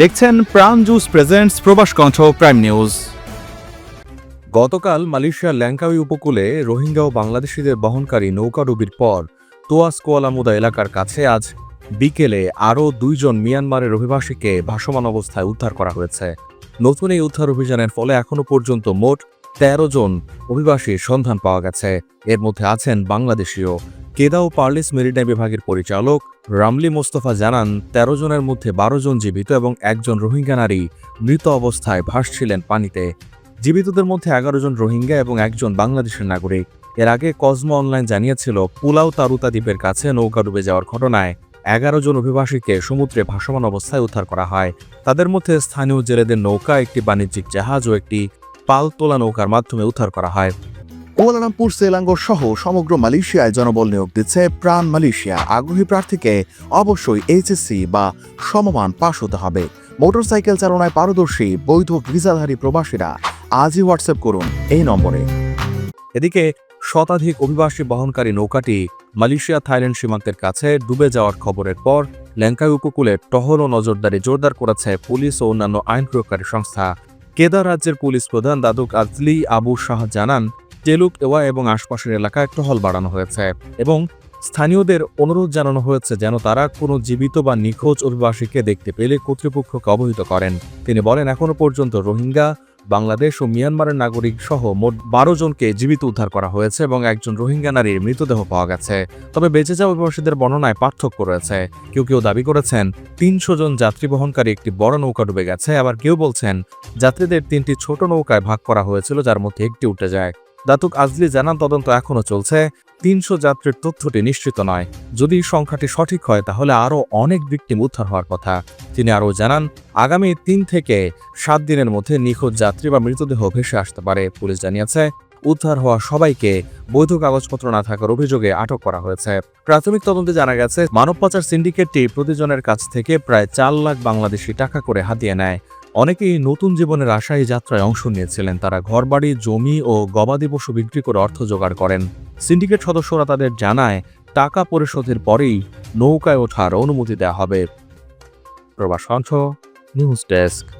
দেখছেন প্রাণ juice presents প্রবাস কণ্ঠ প্রাইম নিউজ গতকাল মালয়েশিয়ার ল্যাঙ্কাউই উপকূলে রোহিঙ্গা ও বাংলাদেশিদের বহনকারী নৌকাডুবির পর তোয়াস কোয়ালামুদা এলাকার কাছে আজ বিকেলে আরও দুইজন মিয়ানমারের অভিবাসীকে ভাসমান অবস্থায় উদ্ধার করা হয়েছে। নতুন এই উদ্ধার অভিযানের ফলে এখনও পর্যন্ত মোট তেরো জন অভিবাসীর সন্ধান পাওয়া গেছে। এর মধ্যে আছেন বাংলাদেশীয় কেদা ও পার্লিস মেরিটাইম বিভাগের পরিচালক রামলি মোস্তফা জানান, তেরো জনের মধ্যে বারো জন জীবিত এবং একজন রোহিঙ্গা নারী মৃত অবস্থায় ভাসছিলেন পানিতে। জীবিতদের মধ্যে এগারো জন রোহিঙ্গা এবং একজন বাংলাদেশের নাগরিক। এর আগে কসমো অনলাইন জানিয়েছিল, পুলাও তারুতা দ্বীপের কাছে নৌকা ডুবে যাওয়ার ঘটনায় এগারো জন অভিবাসীকে সমুদ্রে ভাসমান অবস্থায় উদ্ধার করা হয়। তাদের মধ্যে স্থানীয় জেলেদের নৌকা, একটি বাণিজ্যিক জাহাজ ও একটি পালতোলা নৌকার মাধ্যমে উদ্ধার করা হয়। কুয়ালালামপুর, সেলাঙ্গোর সহ সমগ্র মালয়েশিয়ায় জনবল নিয়োগ দিচ্ছে প্রাণ মালয়েশিয়া। আগ্রহী প্রার্থীকে অবশ্যই এইচএসসি বা সমমান পাশ হতে হবে। মোটরসাইকেল চালনায় পারদর্শী, বৈধ ভিসাধারী প্রবাসীরা আজই হোয়াটসঅ্যাপ করুন এই নম্বরে। এদিকে শতাধিক অভিবাসী বহনকারী নৌকাটি মালয়েশিয়া, থাইল্যান্ড সীমান্তের কাছে ডুবে যাওয়ার খবরের পর ল্যাঙ্কাই উপকূলে টহল ও নজরদারি জোরদার করেছে পুলিশ ও অন্যান্য আইন প্রয়োগকারী সংস্থা। কেদার রাজ্যের পুলিশ প্রধান দাদুক আজলি আবু শাহ জানান টেলুক এওয়া এবং আশপাশের এলাকা এলাকায় টহল বাড়ানো হয়েছে এবং স্থানীয়দের অনুরোধ জানানো হয়েছে যেন তারা কোনো জীবিত বা নিখোঁজ অভিবাসীকে দেখতে পেলে কর্তৃপক্ষকে অবহিত করেন। তিনি বলেন এখনও পর্যন্ত রোহিঙ্গা, বাংলাদেশ ও মিয়ানমারের নাগরিক সহ মোট বারো জনকে জীবিত উদ্ধার করা হয়েছে এবং একজন রোহিঙ্গা নারীর মৃতদেহ পাওয়া গেছে। তবে বেঁচে যাওয়া অভিবাসীদের বর্ণনায় পার্থক্য রয়েছে। কেউ কেউ দাবি করেছেন, তিনশো জন যাত্রী বহনকারী একটি বড় নৌকা ডুবে গেছে। আবার কেউ বলছেন, যাত্রীদের তিনটি ছোট নৌকায় ভাগ করা হয়েছিল, যার মধ্যে একটি উঠে যায়। দাতুক আজলি জানান তদন্ত এখনও চলছে। তিনশো যাত্রীর তথ্যটি নিশ্চিত নয়। যদি সংখ্যাটি সঠিক হয়, তাহলে আরও অনেক ভিকটিম উদ্ধার হওয়ার কথা। তিনি আরও জানান, আগামী তিন থেকে সাত দিনের মধ্যে নিখোঁজ যাত্রী বা মৃতদেহ ভেসে আসতে পারে, পুলিশ জানিয়েছে। উদ্ধার হওয়া সবাইকে বৈধ কাগজপত্র না থাকার অভিযোগে আটক করা হয়েছে। প্রাথমিক তদন্তে জানা গেছে মানব পাচার সিন্ডিকেটটি প্রতিজনের কাছ থেকে প্রায় চার লাখ বাংলাদেশি টাকা করে হাতিয়ে নেয়। অনেকেই নতুন জীবনের আশায় যাত্রায় অংশ নিয়েছিলেন। তারা ঘরবাড়ি, জমি ও গবাদি পশু বিক্রি করে অর্থ জোগাড় করেন। সিন্ডিকেট সদস্যরা তাদের জানায়, টাকা পরিশোধের পরেই নৌকায় ওঠার অনুমতি দেওয়া হবে। প্রবাস নিউজ ডেস্ক।